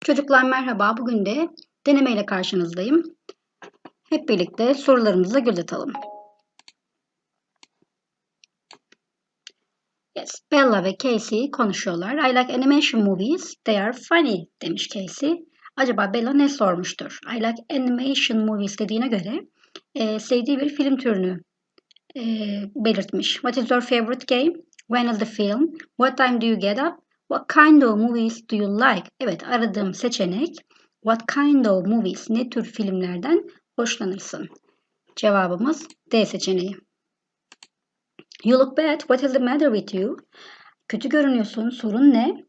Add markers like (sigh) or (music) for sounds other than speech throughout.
Çocuklar merhaba. Bugün de denemeyle karşınızdayım. Hep birlikte sorularımıza göz atalım. Yes, Bella ve Casey konuşuyorlar. I like animation movies. They are funny demiş Casey. Acaba Bella ne sormuştur? I like animation movies dediğine göre e, sevdiği bir film türünü e, belirtmiş. What is your favorite game? When is the film? What time do you get up? What kind of movies do you like? Evet aradığım seçenek What kind of movies? Ne tür filmlerden hoşlanırsın? Cevabımız D seçeneği. You look bad. What is the matter with you? Kötü görünüyorsun. Sorun ne?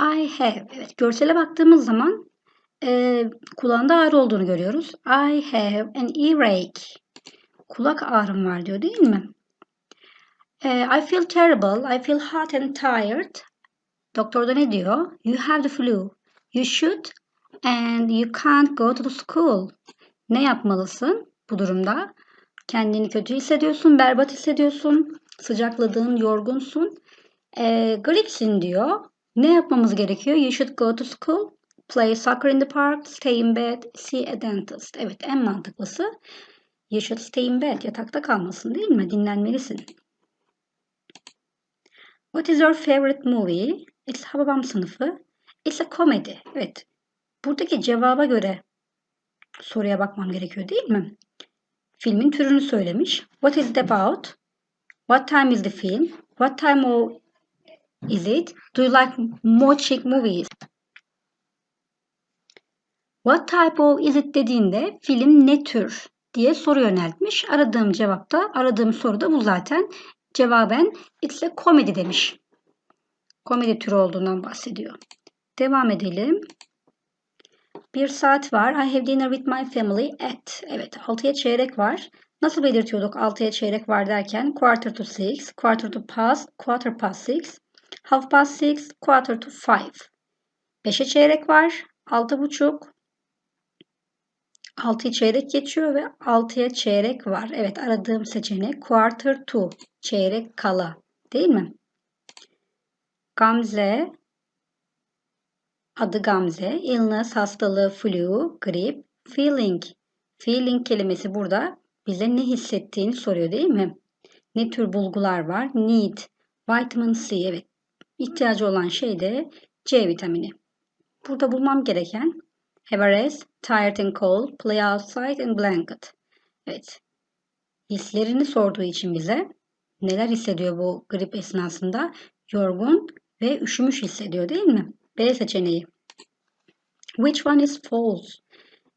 I have. Evet görsele baktığımız zaman e, kulağında ağrı olduğunu görüyoruz. I have an earache. Kulak ağrım var diyor değil mi? E, I feel terrible. I feel hot and tired. Doktor da ne diyor? You have the flu. You should and you can't go to the school. Ne yapmalısın bu durumda? Kendini kötü hissediyorsun, berbat hissediyorsun, sıcakladığın, yorgunsun. E, gripsin diyor. Ne yapmamız gerekiyor? You should go to school, play soccer in the park, stay in bed, see a dentist. Evet en mantıklısı. You should stay in bed. Yatakta kalmasın değil mi? Dinlenmelisin. What is your favorite movie? It's Hababam sınıfı. It's a comedy. Evet. Buradaki cevaba göre soruya bakmam gerekiyor değil mi? Filmin türünü söylemiş. What is it about? What time is the film? What time of is it? Do you like watching movies? What type of is it dediğinde film ne tür diye soru yöneltmiş. Aradığım cevapta, aradığım soruda bu zaten. Cevaben a comedy demiş. Komedi türü olduğundan bahsediyor. Devam edelim. Bir saat var. I have dinner with my family at. Evet 6'ya çeyrek var. Nasıl belirtiyorduk 6'ya çeyrek var derken? Quarter to 6, quarter to past, quarter past 6, half past 6, quarter to 5. 5'e çeyrek var. 6.30. 6'yı çeyrek geçiyor ve 6'ya çeyrek var. Evet aradığım seçenek quarter to. Çeyrek kala. Değil mi? Gamze adı Gamze. Illness hastalığı flu, grip, feeling. Feeling kelimesi burada bize ne hissettiğini soruyor değil mi? Ne tür bulgular var? Need, vitamin C evet. İhtiyacı olan şey de C vitamini. Burada bulmam gereken have a rest, tired and cold, play outside and blanket. Evet. Hislerini sorduğu için bize neler hissediyor bu grip esnasında? Yorgun ve üşümüş hissediyor değil mi? B seçeneği. Which one is false?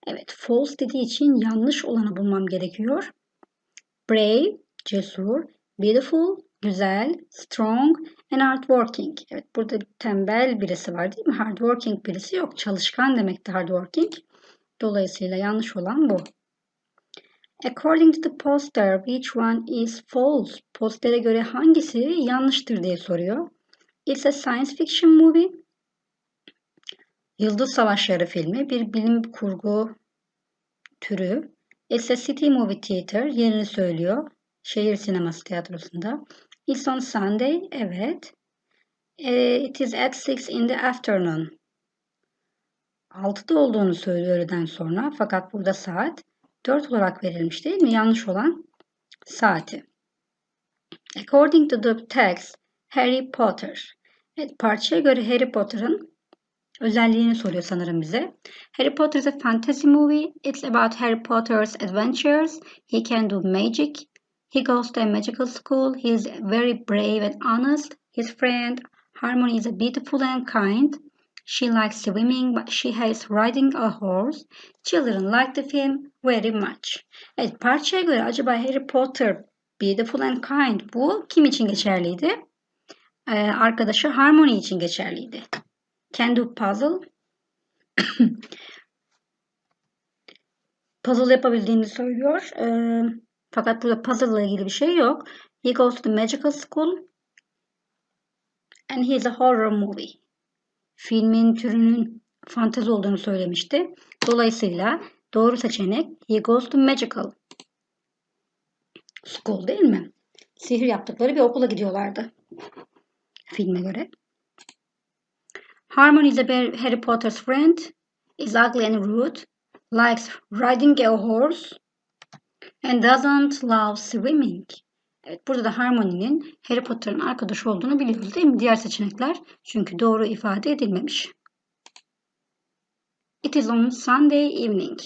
Evet, false dediği için yanlış olanı bulmam gerekiyor. Brave, cesur, beautiful, güzel, strong and hardworking. Evet, burada tembel birisi var değil mi? Hardworking birisi yok. Çalışkan demekti hardworking. Dolayısıyla yanlış olan bu. According to the poster, which one is false? Postere göre hangisi yanlıştır diye soruyor. It's a science fiction movie. Yıldız Savaşları filmi bir bilim kurgu türü. It's a city movie theater yerini söylüyor. Şehir sineması tiyatrosunda. It's on Sunday. Evet. It is at 6 in the afternoon. 6'da olduğunu söylüyor öğleden sonra. Fakat burada saat 4 olarak verilmiş değil mi? Yanlış olan saati. According to the text, Harry Potter. Evet, parçaya göre Harry Potter'ın özelliğini soruyor sanırım bize. Harry Potter is a fantasy movie. It's about Harry Potter's adventures. He can do magic. He goes to a magical school. He is very brave and honest. His friend Harmony is beautiful and kind. She likes swimming but she hates riding a horse. Children like the film very much. Evet parçaya göre acaba Harry Potter Beautiful and Kind bu kim için geçerliydi? Ee, arkadaşı Harmony için geçerliydi. Can do puzzle. (coughs) puzzle yapabildiğini söylüyor. Ee, fakat burada puzzle ile ilgili bir şey yok. He goes to the magical school and he is a horror movie. Filmin türünün fantezi olduğunu söylemişti. Dolayısıyla doğru seçenek he goes to magical school değil mi? sihir yaptıkları bir okula gidiyorlardı. Filme göre. Harmony is a Harry Potter's friend, is ugly and rude, likes riding a horse, and doesn't love swimming. Evet, burada da Harmony'nin Harry Potter'ın arkadaşı olduğunu biliyoruz değil mi? Diğer seçenekler çünkü doğru ifade edilmemiş. It is on Sunday evening.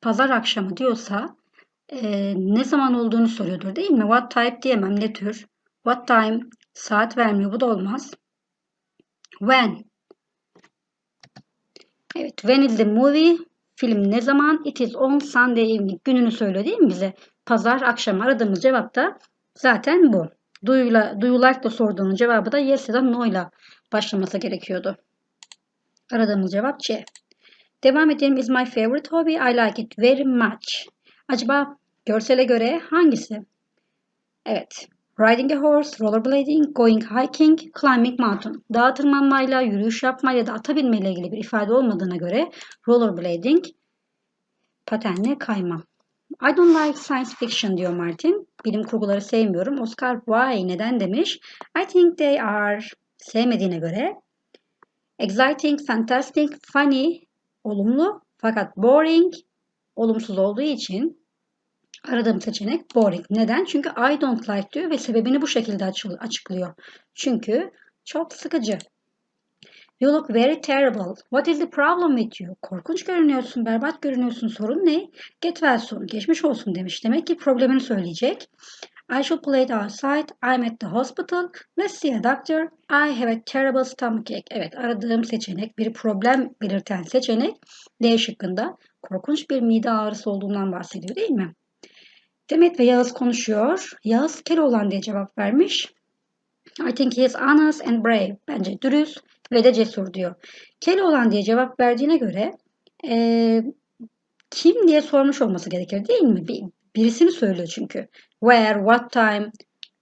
Pazar akşamı diyorsa e, ne zaman olduğunu soruyordur değil mi? What type diyemem ne tür. What time saat vermiyor bu da olmaz. When. Evet when is the movie? Film ne zaman? It is on Sunday evening. Gününü söylüyor değil mi bize? Pazar akşamı aradığımız cevap da zaten bu. Duyula, duyular da sorduğunun cevabı da yes ya da no ile başlaması gerekiyordu. Aradığımız cevap C. Devam edelim. Is my favorite hobby. I like it very much. Acaba görsele göre hangisi? Evet. Riding a horse, rollerblading, going hiking, climbing mountain. Dağa tırmanmayla, yürüyüş yapmayla da ata binmeyle ilgili bir ifade olmadığına göre rollerblading, patenle kayma. I don't like science fiction diyor Martin. Bilim kurguları sevmiyorum. Oscar why neden demiş. I think they are sevmediğine göre exciting, fantastic, funny, olumlu fakat boring olumsuz olduğu için aradığım seçenek boring. Neden? Çünkü I don't like diyor ve sebebini bu şekilde açıklıyor. Çünkü çok sıkıcı. You look very terrible. What is the problem with you? Korkunç görünüyorsun, berbat görünüyorsun. Sorun ne? Get well soon. Geçmiş olsun demiş. Demek ki problemini söyleyecek. I should play it outside. I'm at the hospital. Let's see a doctor. I have a terrible stomachache. Evet aradığım seçenek bir problem belirten seçenek D şıkkında korkunç bir mide ağrısı olduğundan bahsediyor değil mi? Demet ve Yağız konuşuyor. Yağız Keloğlan diye cevap vermiş. I think he is honest and brave. Bence dürüst ve de cesur diyor. Keloğlan diye cevap verdiğine göre e, kim diye sormuş olması gerekir değil mi? Bir, birisini söylüyor çünkü. Where, what time,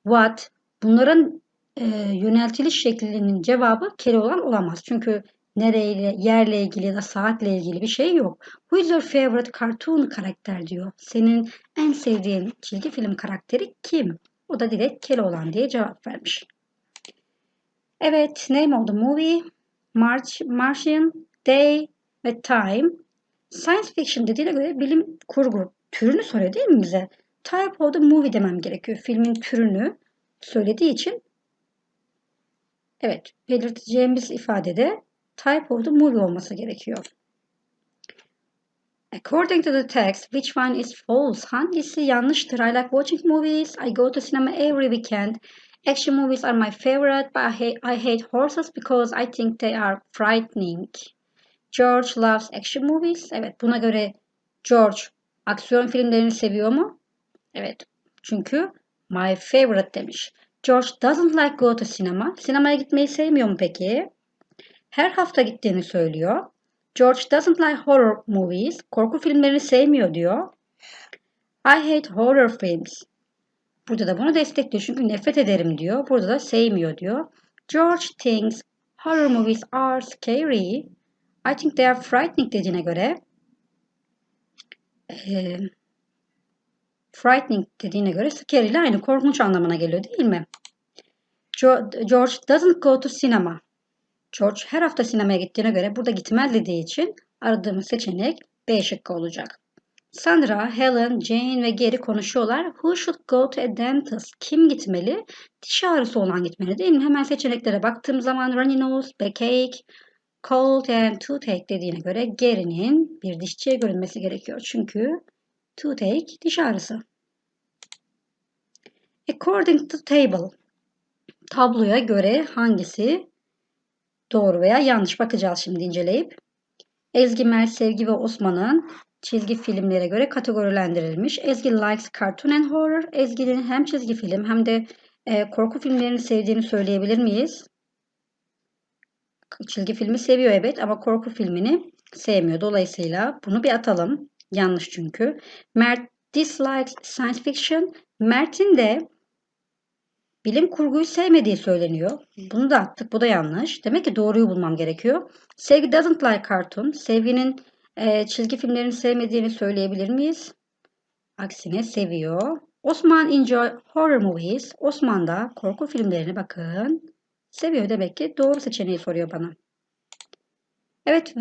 what bunların e, yöneltiliş şeklinin cevabı Keloğlan olamaz. Çünkü nereyle, yerle ilgili ya da saatle ilgili bir şey yok. Who is your favorite cartoon karakter diyor. Senin en sevdiğin çizgi film karakteri kim? O da direkt Keloğlan diye cevap vermiş. Evet, name of the movie, March, Martian, Day ve Time. Science fiction dediğine göre bilim kurgu türünü soruyor değil mi bize? Type of the movie demem gerekiyor. Filmin türünü söylediği için evet belirteceğimiz ifadede type of the movie olması gerekiyor. According to the text, which one is false? Hangisi yanlıştır? I like watching movies. I go to cinema every weekend. Action movies are my favorite, but I hate, I hate horses because I think they are frightening. George loves action movies. Evet, buna göre George aksiyon filmlerini seviyor mu? Evet, çünkü my favorite demiş. George doesn't like go to cinema. Sinemaya gitmeyi sevmiyor mu peki? Her hafta gittiğini söylüyor. George doesn't like horror movies. Korku filmlerini sevmiyor diyor. I hate horror films. Burada da bunu destekliyor çünkü nefret ederim diyor. Burada da sevmiyor diyor. George thinks horror movies are scary. I think they are frightening dediğine göre e, frightening dediğine göre scary ile aynı korkunç anlamına geliyor değil mi? George doesn't go to cinema. George her hafta sinemaya gittiğine göre burada gitmez dediği için aradığımız seçenek B şıkkı olacak. Sandra, Helen, Jane ve Gary konuşuyorlar. Who should go to a dentist? Kim gitmeli? Diş ağrısı olan gitmeli değil mi? Hemen seçeneklere baktığım zaman runny nose, backache, cold and toothache dediğine göre Gary'nin bir dişçiye görünmesi gerekiyor. Çünkü toothache diş ağrısı. According to table. Tabloya göre hangisi doğru veya yanlış bakacağız şimdi inceleyip. Ezgi, Mel, Sevgi ve Osman'ın çizgi filmlere göre kategorilendirilmiş. Ezgi likes cartoon and horror. Ezgi'nin hem çizgi film hem de e, korku filmlerini sevdiğini söyleyebilir miyiz? Çizgi filmi seviyor evet ama korku filmini sevmiyor. Dolayısıyla bunu bir atalım. Yanlış çünkü. Mert dislikes science fiction. Mert'in de bilim kurguyu sevmediği söyleniyor. Bunu da attık. Bu da yanlış. Demek ki doğruyu bulmam gerekiyor. Sevgi doesn't like cartoon. Sevginin e, çizgi filmlerini sevmediğini söyleyebilir miyiz? Aksine seviyor. Osman enjoy horror movies. Osman da korku filmlerini bakın. Seviyor demek ki doğru seçeneği soruyor bana. Evet,